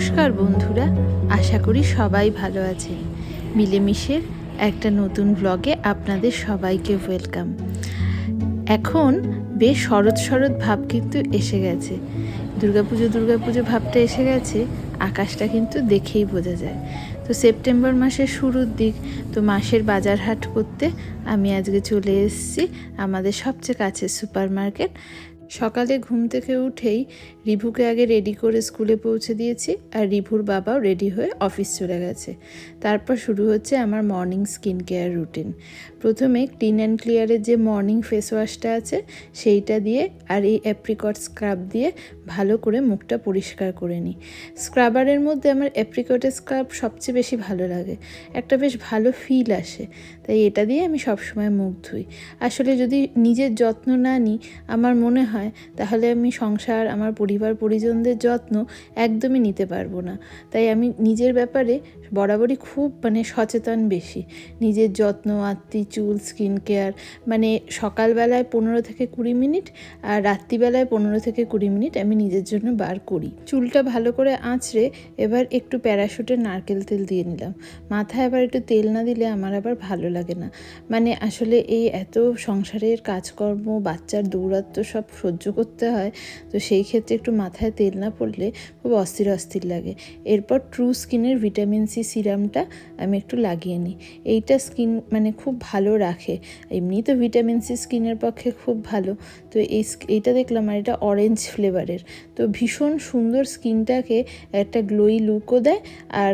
নমস্কার বন্ধুরা, আশা করি সবাই ভালো আছেন। মিলেমিশের একটা নতুন ব্লগে আপনাদের সবাইকে ওয়েলকাম এখন বেশ শরৎ শরৎ ভাব কিন্তু এসে গেছে। দুর্গাপুজো দুর্গাপুজো ভাবটা এসে গেছে, আকাশটা কিন্তু দেখেই বোঝা যায়। তো সেপ্টেম্বর মাসের শুরুর দিক, তো মাসের বাজার হাট করতে আমি আজকে চলে এসেছি আমাদের সবচেয়ে কাছের সুপার মার্কেট সকালে ঘুম থেকে উঠেই রিভুকে আগে রেডি করে স্কুলে পৌঁছে দিয়েছি আর রিভুর বাবাও রেডি হয়ে অফিস চলে গেছে। তারপর শুরু হচ্ছে আমার মর্নিং স্কিন কেয়ার রুটিন প্রথমে ক্লিন অ্যান্ড ক্লিয়ারের যে মর্নিং ফেস ওয়াশটা আছে, সেইটা দিয়ে আর এই অ্যাপ্রিকট স্ক্রাব দিয়ে ভালো করে মুখটা পরিষ্কার করে নিই। স্ক্রাবারের মধ্যে আমার অ্যাপ্রিকটের স্ক্রাব সবচেয়ে বেশি ভালো লাগে। একটা বেশ ভালো ফিল আসে, তাই এটা দিয়ে আমি সবসময় মুখ ধুই। আসলে যদি নিজের যত্ন না নিই, আমার মনে হয় তাহলে আমি সংসার, আমার পরিবার, পরিজনদের যত্ন একদমই নিতে পারব না। তাই আমি নিজের ব্যাপারে বরাবরই খুব মানে সচেতন বেশি। নিজের যত্ন আত্মি চুল, স্কিন কেয়ার মানে সকালবেলায় পনেরো থেকে কুড়ি মিনিট আর রাত্রিবেলায় পনেরো থেকে কুড়ি মিনিট আমি নিজের জন্য বার করি। চুলটা ভালো করে আঁচড়ে এবার একটু প্যারাশুটের নারকেল তেল দিয়ে নিলাম। মাথায় আবার একটু তেল না দিলে আমার আবার ভালো লাগে না। মানে আসলে এই এত সংসারের কাজকর্ম, বাচ্চার দৌরাত্ম সব সহ্য করতে হয়, তো সেই ক্ষেত্রে একটু মাথায় তেল না পড়লে খুব অস্থির অস্থির লাগে। এরপর ট্রু স্কিনের ভিটামিন সি সিরামটা আমি একটু লাগিয়ে নিই। এইটা স্কিন মানে খুব ভালো রাখে। এমনি তো ভিটামিন সি স্কিনের পক্ষে খুব ভালো। তো এই এইটা দেখলাম আর এটা অরেঞ্জ ফ্লেভারের তো ভীষণ সুন্দর স্কিনটাকে একটা গ্লোই লুকও দেয় আর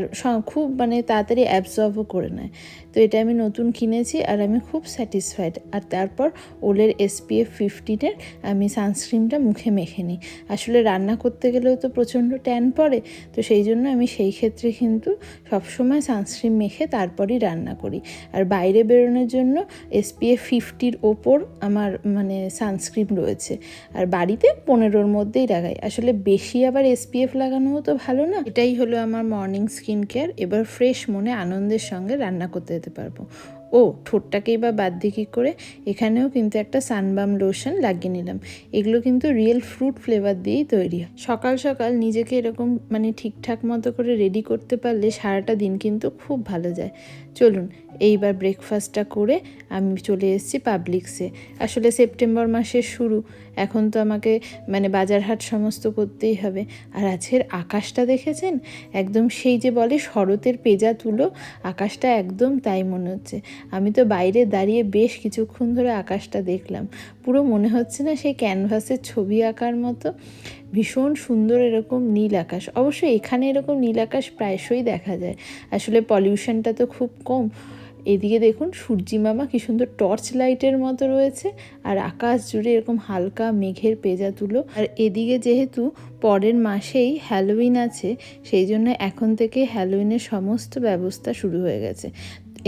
খুব মানে তাড়াতাড়ি অ্যাবজর্বও করে নেয়। তো এটা আমি নতুন কিনেছি আর আমি খুব স্যাটিসফাইড আর তারপর ওলের এসপিএফ ফিফটিনের আমি সানস্ক্রিনটা মুখে মেখে নিই। আসলে রান্না করতে গেলেও তো প্রচণ্ড ট্যান পড়ে, তো সেই জন্য আমি সেই ক্ষেত্রে কিন্তু সবসময় সানস্ক্রিন মেখে তারপরই রান্না করি। আর বাইরে বেরোনোর জন্য এসপিএফ ফিফটির ওপর আমার মানে সানস্ক্রিন রয়েছে। আর বাড়িতে পনেরোর মধ্যেই লাগাই। আসলে বেশি আবার এসপিএফ লাগানোও তো ভালো না। এটাই হলো আমার মর্নিং স্কিন কেয়ার এবার ফ্রেশ মনে আনন্দের সঙ্গে রান্না করতে যেতে পারব। ও, ঠোঁটটাকেই বা বাদ দিয়ে কী করে? এখানেও কিন্তু একটা সানবাম লোশন লাগিয়ে নিলাম। এগুলো কিন্তু রিয়েল ফ্রুট ফ্লেভার দিয়েই তৈরি। হয় সকাল সকাল নিজেকে এরকম মানে ঠিকঠাক মতো করে রেডি করতে পারলে সারাটা দিন কিন্তু খুব ভালো যায়। চলুন এইবার ব্রেকফাস্টটা করে আমি চলে এসেছি পাবলিক্সে আসলে সেপ্টেম্বর মাসের শুরু, এখন তো আমাকে মানে বাজারহাট সমস্ত করতেই হবে। আর আজকের আকাশটা দেখেছেন? একদম সেই যে বলে শরতের পেজা তুলো, আকাশটা একদম তাই মনে হচ্ছে। আমি তো বাইরে দাঁড়িয়ে বেশ কিছুক্ষণ ধরে আকাশটা দেখলাম। পুরো মনে হচ্ছে না সেই ক্যানভাসের ছবি আঁকার মতো। ভীষণ সুন্দর এরকম নীল আকাশ। অবশ্যই এখানে এরকম নীল আকাশ প্রায়শই দেখা যায়। আসলে পলিউশনটা তো খুব কম। এদিকে দেখুন সূর্যি মামা কী সুন্দর টর্চ লাইটের মতো রয়েছে আর আকাশ জুড়ে এরকম হালকা মেঘের পেজা তুলো আর এদিকে যেহেতু পরের মাসেই হ্যালোউইন আছে, সেই জন্য এখন থেকে হ্যালোউইনের সমস্ত ব্যবস্থা শুরু হয়ে গেছে।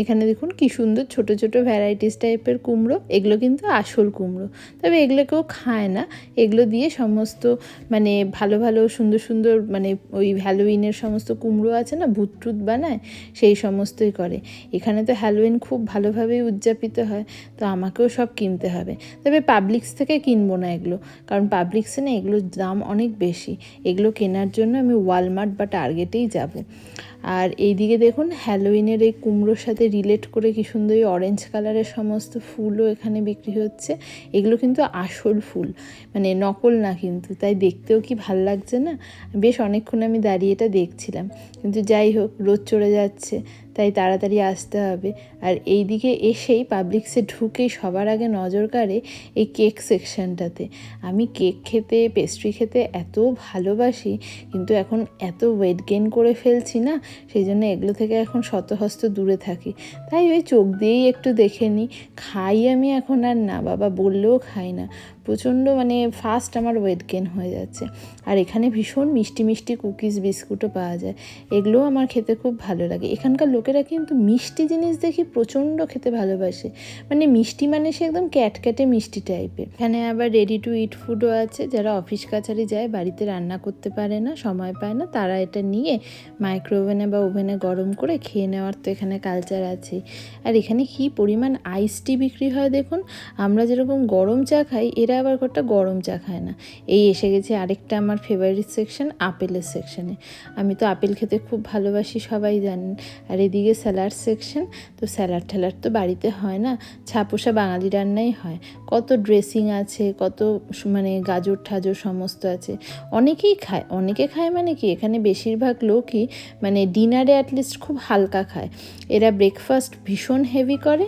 এখানে দেখুন কি সুন্দর ছোট ছোট ভ্যারাইটিস টাইপের কুমড়ো। এগুলো কিন্তু আসল কুমড়ো। তবে এগুলো কেউ খায় না। এগুলো দিয়ে সমস্ত মানে ভালো ভালো সুন্দর সুন্দর মানে ওই হ্যালোউইনের সমস্ত কুমড়ো আছে না ভূত টুত বানায়, সেই সমস্তই করে। এখানে তো হ্যালোউইন খুব ভালোভাবেই উদযাপিত হয়, তো আমাকেও সব কিনতে হবে। তবে পাবলিক্স থেকে কিনবো না এগুলো, কারণ পাবলিক্সে না এগুলোর দাম অনেক বেশি। এগুলো কেনার জন্য আমি ওয়ালমার্ট বা টার্গেটেই যাব। আর এইদিকে দেখুন হ্যালোইনের এই কুমড়োর সাথে রিলেট করে কি সুন্দর অরেঞ্জ কালারের সমস্ত ফুলও এখানে বিক্রি হচ্ছে। এগুলো কিন্তু আসল ফুল মানে নকল না কিন্তু, তাই দেখতেও কি ভালো লাগছে না? বেশ অনেকক্ষণ আমি দাঁড়িয়ে এটা দেখছিলাম। কিন্তু যাই হোক, রোদ চড়ে যাচ্ছে তাই তাড়াতাড়ি আসতে হবে। আর এই দিকে এসেই পাবলিক্সে ঢুকেই সবার আগে নজর কাড়ে এই কেক সেকশনটাতে আমি কেক খেতে পেস্ট্রি খেতে এত ভালোবাসি, কিন্তু এখন এত ওয়েট গেন করে ফেলছি না, সেই জন্য এগুলো থেকে এখন শতহস্ত দূরে থাকি। তাই ওই চোখ দিয়েই একটু দেখে নিই, খাই আমি এখন আর না, বাবা বললেও খাই না। প্রচণ্ড মানে ফাস্ট আমার ওয়েট গেন হয়ে যাচ্ছে। আর এখানে ভীষণ মিষ্টি মিষ্টি কুকিজ বিস্কুটও পাওয়া যায়। এগুলোও আমার খেতে খুব ভালো লাগে। এখানকার লোকেরা কিন্তু মিষ্টি জিনিস দেখি প্রচণ্ড খেতে ভালোবাসে। মানে মিষ্টি মানে সে একদম ক্যাটক্যাটে মিষ্টি টাইপের এখানে আবার রেডি টু ইট ফুডও আছে। যারা অফিস কাছারি যায়, বাড়িতে রান্না করতে পারে না, সময় পায় না, তারা এটা নিয়ে মাইক্রোওভেনে বা ওভেনে গরম করে খেয়ে নেওয়ার তো এখানে কালচার আছে। আর এখানে কি পরিমাণ আইস টি বিক্রি হয় দেখুন? আমরা যেরকম গরম চা খাই, এরা আবার ঘরটা গরম চা খায় না। এই এসে গেছে আরেকটা আমার ফেভারিট সেকশন আপেলের সেকশনে আমি তো আপেল খেতে খুব ভালোবাসি, সবাই জানেন। আর এদিকে স্যালাড সেকশন, তো স্যালাড ট্যালাড তো বাড়িতে হয় না ছাপোষা বাঙালি রান্নাই হয়। কত ড্রেসিং আছে, কত মানে গাজর ঠাজর সমস্ত আছে। অনেকেই খায়, অনেকে খায় মানে কি, এখানে বেশিরভাগ লোকই মানে ডিনারে অ্যাটলিস্ট খুব হালকা খায়। এরা ব্রেকফাস্ট ভীষণ হেভি করে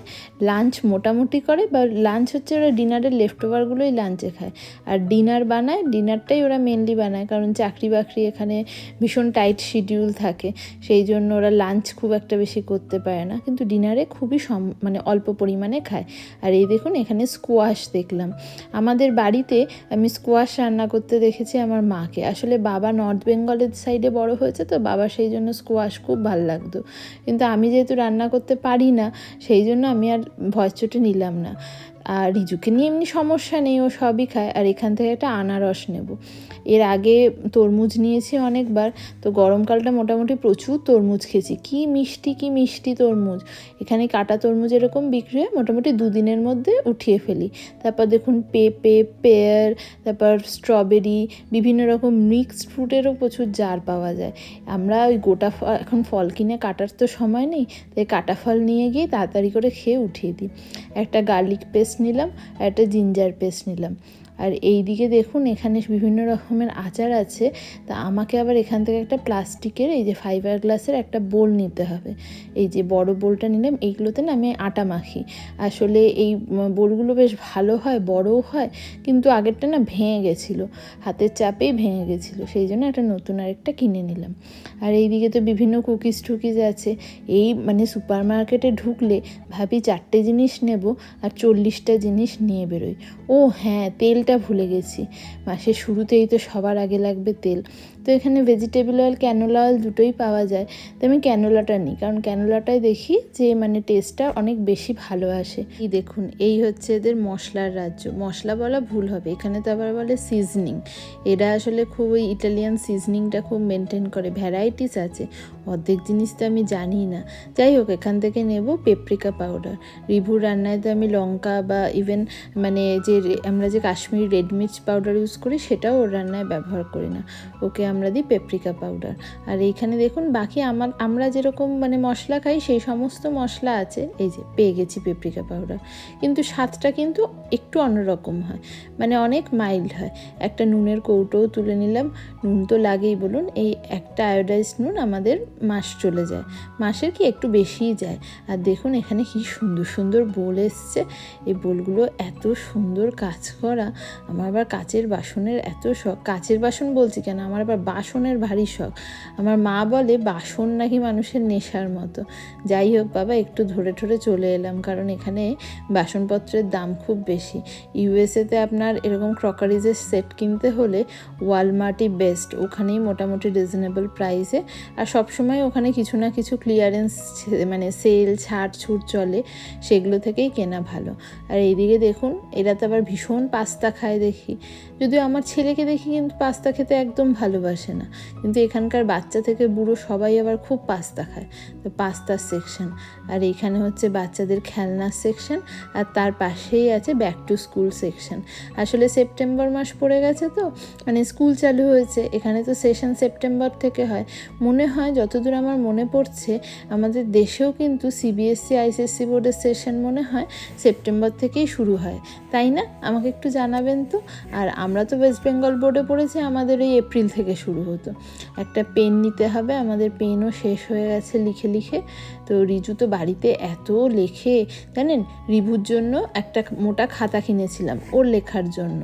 লাঞ্চ মোটামুটি করে বা লাঞ্চ হচ্ছে ওরা ডিনারের লেফট ওভারগুলোই লাঞ্চে খায়। আর ডিনার বানায় ডিনারটাই ওরা মেনলি বানায়, কারণ চাকরি বাকরি এখানে ভীষণ টাইট শিডিউল থাকে, সেই জন্য ওরা লাঞ্চ খুব একটা বেশি করতে পারে না, কিন্তু ডিনারে খুবই সম মানে অল্প পরিমাণে খায়। আর এই দেখুন, এখানে স্কোয়াশ দেখলাম। আমাদের বাড়িতে আমি স্কোয়াশ রান্না করতে দেখেছি আমার মাকে। আসলে বাবা নর্থ বেঙ্গলের সাইডে বড় হয়েছে তো বাবা সেই জন্য স্কোয়াশ খুব ভালো লাগতো। কিন্তু আমি যেহেতু রান্না করতে পারি না, সেই জন্য আমি আর ভয়েস চোটে নিলাম না। আর রিজুকে নিয়ে এমনি সমস্যা নেই, ও সবই খায়। আর এখান থেকে একটা আনারস নেব। এর আগে তরমুজ নিয়েছি অনেকবার, তো গরমকালটা মোটামুটি প্রচুর তরমুজ খেয়েছি। কি মিষ্টি কি মিষ্টি তরমুজ। এখানে কাটা তরমুজ এরকম বিক্রি হয়, মোটামুটি দুদিনের মধ্যে উঠিয়ে ফেলি। তারপর দেখুন পেঁপে, পেয়ার, তারপর স্ট্রবেরি, বিভিন্ন রকম মিক্সড ফ্রুটেরও প্রচুর জার পাওয়া যায়। আমরা ওই গোটা এখন ফল কিনে কাটার তো সময় নেই, তাই কাটা ফল নিয়ে গিয়ে তাড়াতাড়ি করে খেয়ে উঠিয়ে দিই। একটা গার্লিক পেস্ট নিলাম আর একটা জিঞ্জার পেস্ট নিলাম। আর এই দিকে দেখুন, এখানে বিভিন্ন রকমের আচার আছে। তা আমাকে আবার এখান থেকে একটা প্লাস্টিকের, এই যে ফাইবার গ্লাসের একটা বোল নিতে হবে। এই যে বড় বোলটা নিলাম, এইগুলোতে না আমি আটা মাখি। আসলে এই বোলগুলো বেশ ভালো হয়, বড়ও হয়, কিন্তু আগেরটা না ভেঙে গেছিল, হাতের চাপেই ভেঙে গেছিল, সেই জন্য একটা নতুন আরেকটা কিনে নিলাম। আর এইদিকে তো বিভিন্ন কুকিজ টুকিজ আছে। এই মানে সুপার মার্কেটে ঢুকলে ভাবি চারটে জিনিস নেব আর চল্লিশটা জিনিস নিয়ে বেরোই। ও হ্যাঁ তেলটা ভুলে গেছি। মাসের শুরুতেই তো সবার আগে লাগবে তেল। তো এখানে ভেজিটেবল অয়েল ক্যানোলা অয়েল দুটোই পাওয়া যায়। তো আমি ক্যানোলাটা নিই, কারণ ক্যানোলাটাই দেখি যে মানে টেস্টটা অনেক বেশি ভালো আসে। এই দেখুন, এই হচ্ছে এদের মশলার রাজ্য। মশলা বলা ভুল হবে, এখানে তো আবার বলে সিজনিং এরা আসলে খুব ওই ইটালিয়ান সিজনিংটা খুব মেনটেন করে ভ্যারাইটিস আছে। অর্ধেক জিনিস তো আমি জানি না। যাই হোক, এখান থেকে নেব পেপরিকা পাউডার রিভু রান্নায় তো আমি লঙ্কা বা ইভেন মানে যে আমরা যে কাশ্মীরি রেড মির্চ পাউডার ইউজ করি, সেটাও ওর রান্নায় ব্যবহার করি না। ওকে আমরা দিই পেপরিকা পাউডার আর এইখানে দেখুন, বাকি আমার, আমরা যেরকম মানে মশলা খাই, সেই সমস্ত মশলা আছে, এই যে পেয়ে গেছি পেপরিকা পাউডার কিন্তু স্বাদটা কিন্তু একটু অন্যরকম হয় মানে অনেক মাইল্ড হয়। একটা নুনের কৌটোও তুলে নিলাম, নুন তো লাগেই বলুন, এই একটা আয়োডাইজ নুন আমাদের মাস চলে যায়। মাসের কি একটু বেশিই যায়। আর দেখুন, এখানে কি সুন্দর সুন্দর বোল এসছে, এই বোলগুলো এত সুন্দর কাজ করা, আমার আবার কাচের বাসনের এত শখ, কাচের বাসন বলছি কেন, আমার আবার বাসনের ভারী শখ। আমার মা বলে, বাসন নাকি মানুষের নেশার মতো। যাই হোক বাবা, একটু ধরে ঠরে চলে এলাম, কারণ এখানে বাসনপত্রের দাম খুব বেশি। ইউএসএতে আপনার এরকম ক্রকারিজের সেট কিনতে হলে ওয়ালমার্টই বেস্ট, ওখানেই মোটামুটি রিজনেবল প্রাইসে। আর সবসময় ওখানে কিছু না কিছু ক্লিয়ারেন্স মানে সেল, ছাড়, ছুট চলে, সেগুলো থেকেই কেনা ভালো। আর এইদিকে দেখুন, এরা তো আবার ভীষণ পাস্তা খায় দেখি। যদিও আমার ছেলেকে দেখি কিন্তু পাস্তা খেতে একদম ভালোবাসে। না। কিন্তু এখানকার বাচ্চা থেকে বুড়ো সবাই আবার খুব পাস্তা খায়। তো পাস্তার সেকশন আর এখানে হচ্ছে বাচ্চাদের খেলনার সেকশন আর তার পাশেই আছে ব্যাক টু স্কুল সেকশন আসলে সেপ্টেম্বর মাস পড়ে গেছে তো মানে স্কুল চালু হয়েছে। এখানে তো সেশন সেপ্টেম্বর থেকে হয়। মনে হয়, যতদূর আমার মনে পড়ছে, আমাদের দেশেও কিন্তু সিবিএসসি আইসিএসসি বোর্ডের সেশন মনে হয় সেপ্টেম্বর থেকেই শুরু হয়। তাই না? আমাকে একটু জানাবেন তো? আর আমরা তো ওয়েস্ট বেঙ্গল বোর্ডে পড়েছি, আমাদের এই এপ্রিল থেকে শুরু হতো। একটা পেন নিতে হবে, আমাদের পেনও শেষ হয়ে গেছে লিখে লিখে। তো রিজু তো বাড়িতে এত লেখে, জানেন? রিভুর জন্য একটা মোটা খাতা কিনেছিলাম, ওর লেখার জন্য।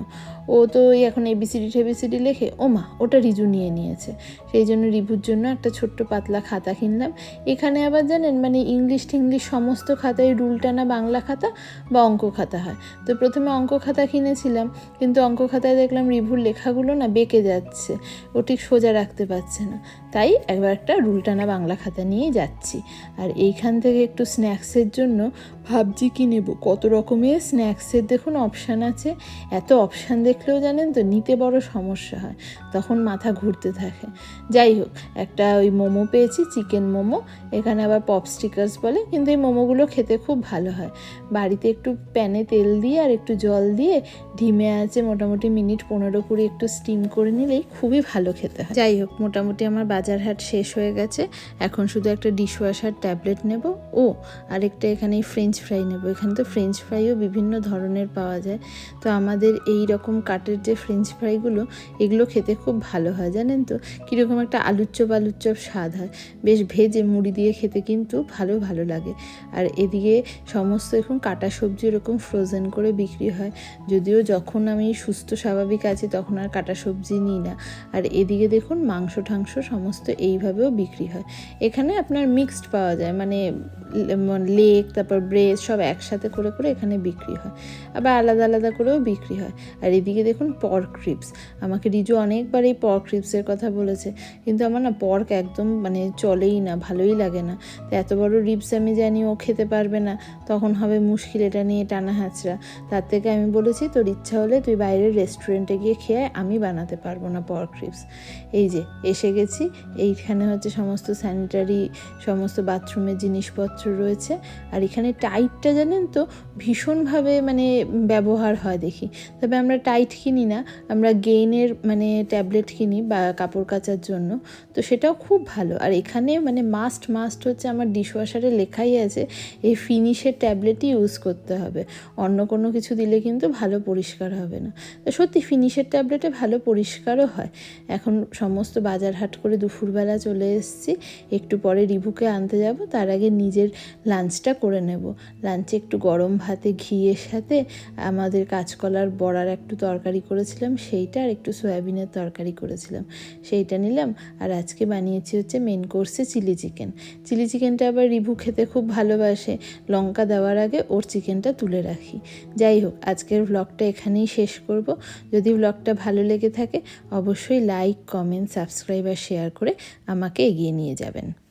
ও তো এখন এবিসিডি টেবিসিডি লেখে, ও মা, ওটা রিজু নিয়ে নিয়েছে। সেই জন্য রিভুর জন্য একটা ছোট্ট পাতলা খাতা কিনলাম। এখানে আবার জানেন মানে ইংলিশ টিংলিশ সমস্ত খাতায় রুল টানা বাংলা খাতা বা অঙ্ক খাতা হয়। তো প্রথমে অঙ্ক খাতা কিনেছিলাম, কিন্তু অঙ্ক খাতায় দেখলাম রিভুর লেখাগুলো না বেঁকে যাচ্ছে। ও ঠিক সোজা রাখতে পারছে না। তাই একবার একটা রুল টানা বাংলা খাতা নিয়ে যাচ্ছি। আর এইখান থেকে একটু স্ন্যাক্সের জন্য ভাবছি কি নেব? কত রকমের স্ন্যাক্সের দেখুন, অপশান আছে। এত অপশান দেখে দেখলেও জানেন তো নিতে বড় সমস্যা হয়, তখন মাথা ঘুরতে থাকে। যাই হোক, একটা ওই মোমো পেয়েছি, চিকেন মোমো, এখানে আবার পপ স্টিকার্স বলে, কিন্তু এই মোমোগুলো খেতে খুব ভালো হয়। বাড়িতে একটু প্যানে তেল দিয়ে আর একটু জল দিয়ে ঢিমে আছে মোটামুটি মিনিট পনেরো কুড়ি একটু স্টিম করে নিলেই খুবই ভালো খেতে হয়। যাই হোক, মোটামুটি আমার বাজার হাট শেষ হয়ে গেছে। এখন শুধু একটা ডিশওয়াশার ট্যাবলেট নেব। ও, আরেকটা এখানে ফ্রেঞ্চ ফ্রাই নেব। এখানে তো ফ্রেঞ্চ ফ্রাইও বিভিন্ন ধরনের পাওয়া যায়। তো আমাদের এই রকম কাটের যে ফ্রেঞ্চ ফ্রাইগুলো এগুলো খেতে খুব ভালো হয়, জানেন তো? কীরকম একটা আলুর চপ আলুর চপ স্বাদ হয়। বেশ ভেজে মুড়ি দিয়ে খেতে কিন্তু ভালো ভালো লাগে। আর এদিকে সমস্ত এরকম কাটা সবজি এরকম ফ্রোজেন করে বিক্রি হয়। যদিও যখন আমি সুস্থ, স্বাভাবিক আছি, তখন আর কাটা সবজি নিই না। আর এদিকে দেখুন মাংস, ঠাংস সমস্ত এইভাবেও বিক্রি হয়। এখানে আপনার মিক্সড পাওয়া যায় মানে লেগ তারপর ব্রেস্ট সব একসাথে করে করে এখানে বিক্রি হয়। আবার আলাদা আলাদা করেও বিক্রি হয়। আর এদিকে দেখুন পর্ক রিপস আমাকে রিজু অনেকবার এই পর্ক রিপসের কথা বলেছে। কিন্তু আমার না পর্ক একদম মানে চলেই না, ভালোই লাগে না। তো এত বড় রিপস আমি জানি ও খেতে পারবে না। তখন হবে মুশকিল এটা নিয়ে টানা হাঁচড়া। তার থেকে আমি বলেছি, তোর ইচ্ছা হলে তুই বাইরের রেস্টুরেন্টে গিয়ে খেয়ে আমি বানাতে পারব না পর্ক রিপস এই যে, এসে গেছি। এইখানে হচ্ছে সমস্ত স্যানিটারি সমস্ত বাথরুমের জিনিসপত্র রয়েছে। আর এখানে টাইটটা জানেন তো, ভীষণভাবে মানে ব্যবহার হয় দেখি। তবে আমরা টাইট কিনি না, আমরা গেইনের মানে ট্যাবলেট কিনি বা কাপড় কাচার জন্য। তো সেটাও খুব ভালো। আর এখানে মানে মাস্ট মাস্ট হচ্ছে আমার ডিশওয়াশারে লেখাই আছে, এই ফিনিশের ট্যাবলেটই ইউজ করতে হবে। অন্য কোনো কিছু দিলে কিন্তু ভালো পরিষ্কার হবে না। তো সত্যি ফিনিশের ট্যাবলেটে ভালো পরিষ্কারও হয়। এখন সমস্ত বাজার হাট করে দুপুরবেলা চলে এসেছি, একটু পরে রিভুকে আনতে যাব, তার আগে নিজের লাঞ্চটা করে নেব। লাঞ্চে একটু গরম ভাতে, ঘিয়ের সাথে আমাদের কাঁচকলার বড়ার একটু তরকারি করেছিলাম, সেইটা আর একটু সয়াবিনের তরকারি করেছিলাম। সেইটা নিলাম আর আজকে বানিয়েছি হচ্ছে মেন কোর্সে চিলি চিকেন চিলি চিকেনটা আবার রিভু খেতে খুব ভালোবাসে। লঙ্কা দেওয়ার আগে ওর চিকেনটা তুলে রাখি। যাই হোক, আজকের ব্লগটা এখানেই শেষ করব। যদি ব্লগটা ভালো লেগে থাকে, অবশ্যই লাইক কমেন্ট সাবস্ক্রাইব আর শেয়ার করে আমাকে এগিয়ে নিয়ে যাবেন।